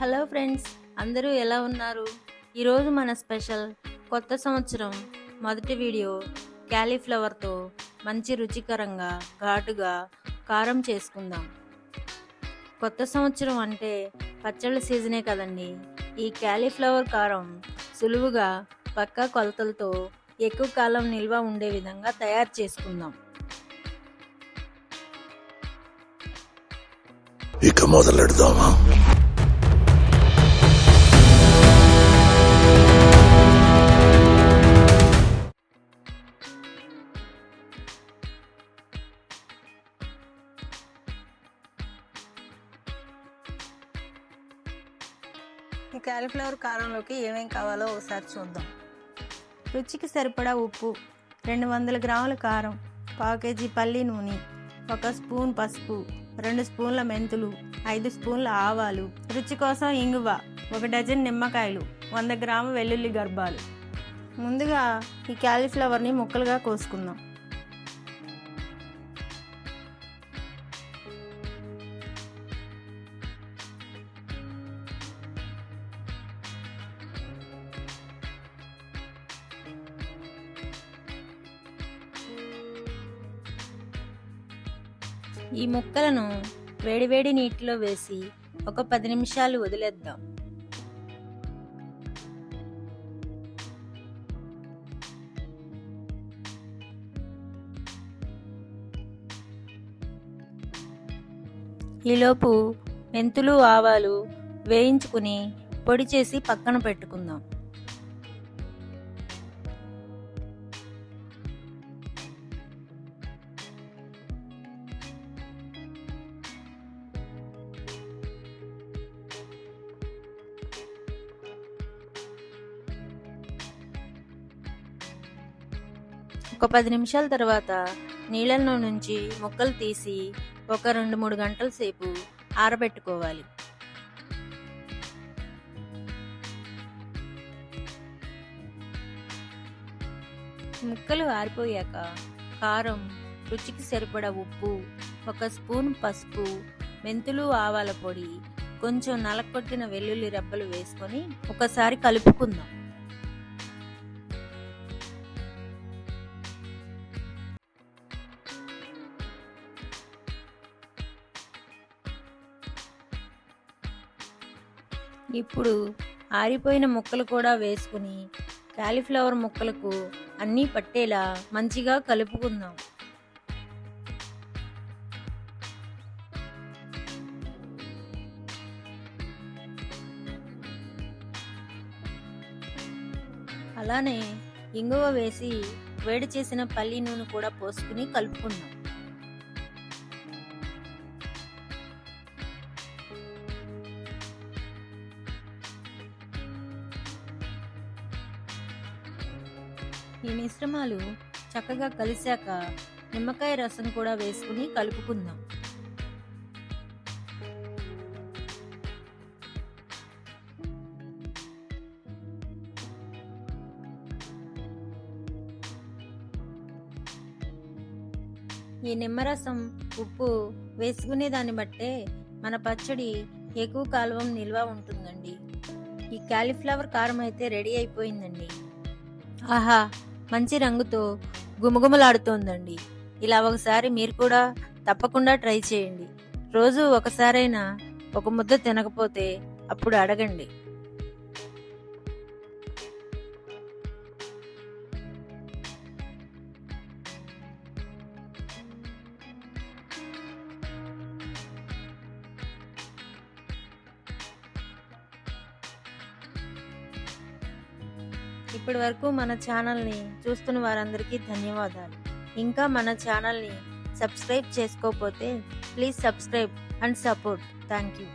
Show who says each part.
Speaker 1: Hello friends అందరూ ఎలా ఉన్నారు? ఈరోజు మన స్పెషల్ కొత్త సంవత్సరం మొదటి వీడియో క్యాలీఫ్లవర్తో మంచి రుచికరంగా ఘాటుగా కారం చేసుకుందాం. కొత్త సంవత్సరం అంటే పచ్చళ్ళ సీజనే కదండి. ఈ క్యాలీఫ్లవర్ కారం సులువుగా పక్కా కొలతలతో ఎక్కువ కాలం నిల్వ ఉండే విధంగా తయారు చేసుకుందాం.
Speaker 2: ఇక మొదలెడదామా?
Speaker 1: ఈ క్యాలీఫ్లవర్ కారంలోకి ఏమేం కావాలో ఒకసారి చూద్దాం. రుచికి సరిపడా ఉప్పు రెండు వందల గ్రాముల కారం పావు కేజీ పల్లి నూనె ఒక స్పూన్ పసుపు రెండు స్పూన్ల మెంతులు ఐదు స్పూన్ల ఆవాలు రుచి కోసం ఇంగువ ఒక డజన్ నిమ్మకాయలు వంద గ్రాము వెల్లుల్లి గర్భాలు. ముందుగా ఈ క్యాలీఫ్లవర్ని ముక్కలుగా కోసుకుందాం. ఈ ముక్కలను వేడివేడి నీటిలో వేసి ఒక పది నిమిషాలు వదిలేద్దాం. ఈలోపు మెంతులు ఆవాలు వేయించుకుని పొడి చేసి పక్కన పెట్టుకుందాం. ఒక పది నిమిషాల తర్వాత నీళ్ళలో నుంచి ముక్కలు తీసి ఒక రెండు మూడు గంటల సేపు ఆరబెట్టుకోవాలి. ముక్కలు ఆరిపోయాక కారం రుచికి సరిపడా ఉప్పు ఒక స్పూన్ పసుపు మెంతులు ఆవాల పొడి కొంచెం నలకొట్టిన వెల్లుల్లి రెబ్బలు వేసుకొని ఒకసారి కలుపుకుందాం. ఇప్పుడు ఆరిపోయిన ముక్కలు కూడా వేసుకుని కాలీఫ్లవర్ ముక్కలకు అన్నీ పట్టేలా మంచిగా కలుపుకుందాం. అలానే ఇంగువ వేసి వేడి చేసిన పల్లి నూనె కూడా పోసుకుని కలుపుకుందాం. ఈ మిశ్రమాలు చక్కగా కలిశాక నిమ్మకాయ రసం కూడా వేసుకుని కలుపుకుందాం. ఈ నిమ్మరసం ఉప్పు వేసుకునే దాన్ని బట్టే మన పచ్చడి ఎక్కువ కాలం నిల్వ ఉంటుందండి. ఈ క్యాలీఫ్లవర్ కారం అయితే రెడీ అయిపోయిందండి. ఆహా! మంచి రంగుతో గుమగుమలాడుతోందండి. ఇలా ఒకసారి మీరు కూడా తప్పకుండా ట్రై చేయండి. రోజు ఒకసారైనా ఒక ముద్ద తినకపోతే అప్పుడు అడగండి. ఇప్పటి వరకు మన ఛానల్ని చూస్తున్న వారందరికీ ధన్యవాదాలు. ఇంకా మన ఛానల్ని సబ్స్క్రైబ్ చేసుకోకపోతే please subscribe and support. Thank you